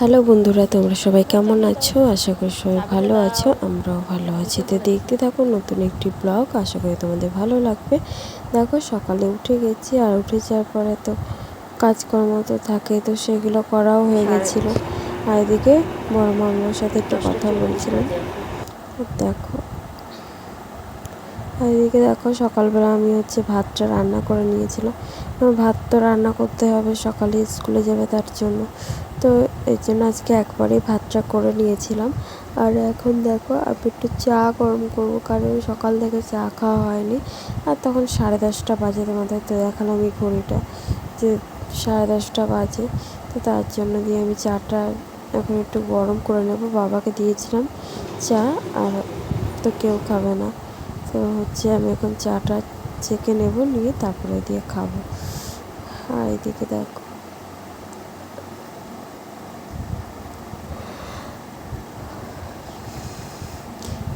Hello বন্ধুরা, তোমরা সবাই কেমন আছো? আশা করি সবাই ভালো আছো, আমরাও ভালো আছি। তো দেখতে থাকো নতুন একটি ব্লগ, আশা করি তোমাদের ভালো লাগবে। দেখো, সকালে উঠে গেছি, আর উঠে যাওয়ার পরে তো কাজকর্ম তো থাকে, তো সেগুলো করাও হয়ে গেছিল। আর এদিকে বড় মামার সাথে একটু কথা বলছিলাম। দেখো, আর এদিকে দেখো, সকালবেলা আমি হচ্ছে ভাতটা রান্না করে নিয়েছিলাম। ভাত তো রান্না করতে হবে, সকালে স্কুলে যাবে তার জন্য। তো এই জন্য আজকে একবারেই ভাতটা করে নিয়েছিলাম। আর এখন দেখো, আমি একটু চা গরম করব কারণ সকাল থেকে চা খাওয়া হয়নি। আর তখন সাড়ে দশটা বাজে তোমাদের তো দেখালাম এই ঘড়িটা, যে সাড়ে দশটা বাজে। তো তার জন্য দিয়ে আমি চাটা এখন একটু গরম করে নেব। বাবাকে দিয়েছিলাম চা, আর তো কেউ খাবে না। তো হচ্ছে আমি এখন চাটা চেকে নেব, নিয়ে তারপরে দিয়ে খাব। আর এদিকে দেখো।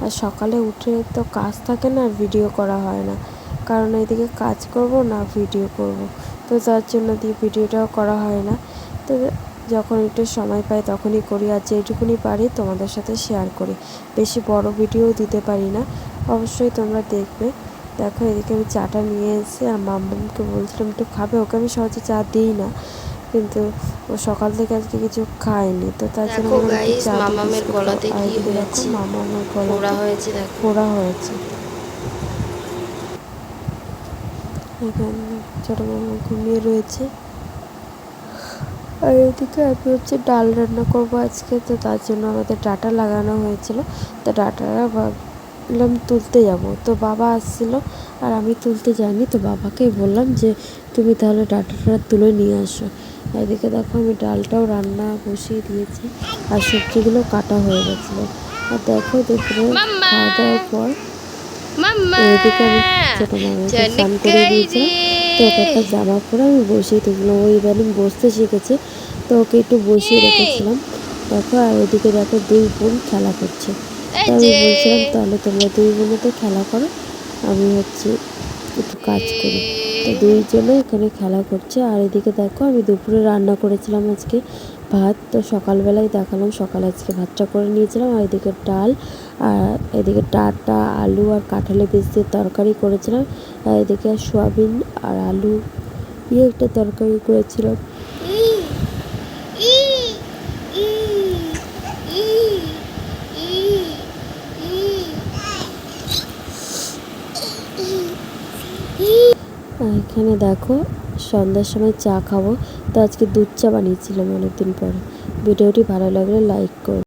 আর সকালে উঠে তো কাজ থাকে না, আর ভিডিও করা হয় না। কারণ এদিকে কাজ করব না ভিডিও করব। তো তার জন্য দিয়ে ভিডিওটাও করা হয় না। তো যখন একটু সময় পাই তখনই করি, আর যেটুকুনি পারি তোমাদের সাথে শেয়ার করি। বেশি বড় ভিডিও দিতে পারি না। অবশ্যই তোমরা দেখবে। দেখো, এদিকে আমি চাটা নিয়ে এসে আর মাম্মামকে বলছিলাম, একটু খাবে? ওকে আমি সহজে চা দিই না। কিন্তু ও সকাল থেকে আজকে কিছু খায়নি। তো তার জন্য মামামের গলাতে কি হয়েছে? মামামের পোড়া হয়েছে দেখো। ফোড়া হয়েছে। এখানে ছোট মামা ঘুমিয়ে রয়েছে। আর এদিকে আমি হচ্ছে ডাল রান্না করব আজকে তো তার জন্য আমাদের ডাটা লাগানো হয়েছিল। তো ডাটাটা ভাবলাম তুলতে যাব। তো বাবা আসছিল আর আমি তুলতে যাইনি। তো বাবাকেই বললাম যে তুমি তাহলে ডাটাটা তুলে নিয়ে আসো। এদিকে দেখো আমি ডালটাও রান্না বসিয়ে দিয়েছি আর সবজিগুলো কাটা হয়ে গেছিল। আর দেখো দুপুরে খাওয়া দাওয়ার পর মাম্মা! এদিকে আমি ছোটো মামাকে স্নান করে দিয়েছিলাম। তো ওকে একটা জামা পরে আমি বসিয়ে দিয়েছিলাম ওই ইদানিং বসতে শিখেছে তো ওকে একটু বসিয়ে রেখেছিলাম। দেখো আর ওইদিকে দেখো দুই বোন খেলা করছে। তো আমি বলছিলাম তাহলে তোমরা দুই বোনে তো খেলা করো আমি হচ্ছে একটু কাজ করি। তো দুইজনে এখানে খেলা করছে। আর এদিকে দেখো, আমি দুপুরে রান্না করেছিলাম আজকে ভাত। তো সকালবেলায় দেখালাম, সকালে আজকে ভাতটা করে নিয়েছিলাম। আর এদিকে ডাল, আর এদিকে টাটা, আলু আর কাঁঠালে বীজ দিয়ে তরকারি করেছিলাম। আর এদিকে সোয়াবিন আর আলু দিয়ে একটা তরকারি করেছিলাম। এখানে দেখো, সন্ধ্যার সময় চা খাব। তো আজকে দুধ চা বানিয়েছিলাম অনেকদিন পরে। ভিডিওটি ভালো লাগলে লাইক করো।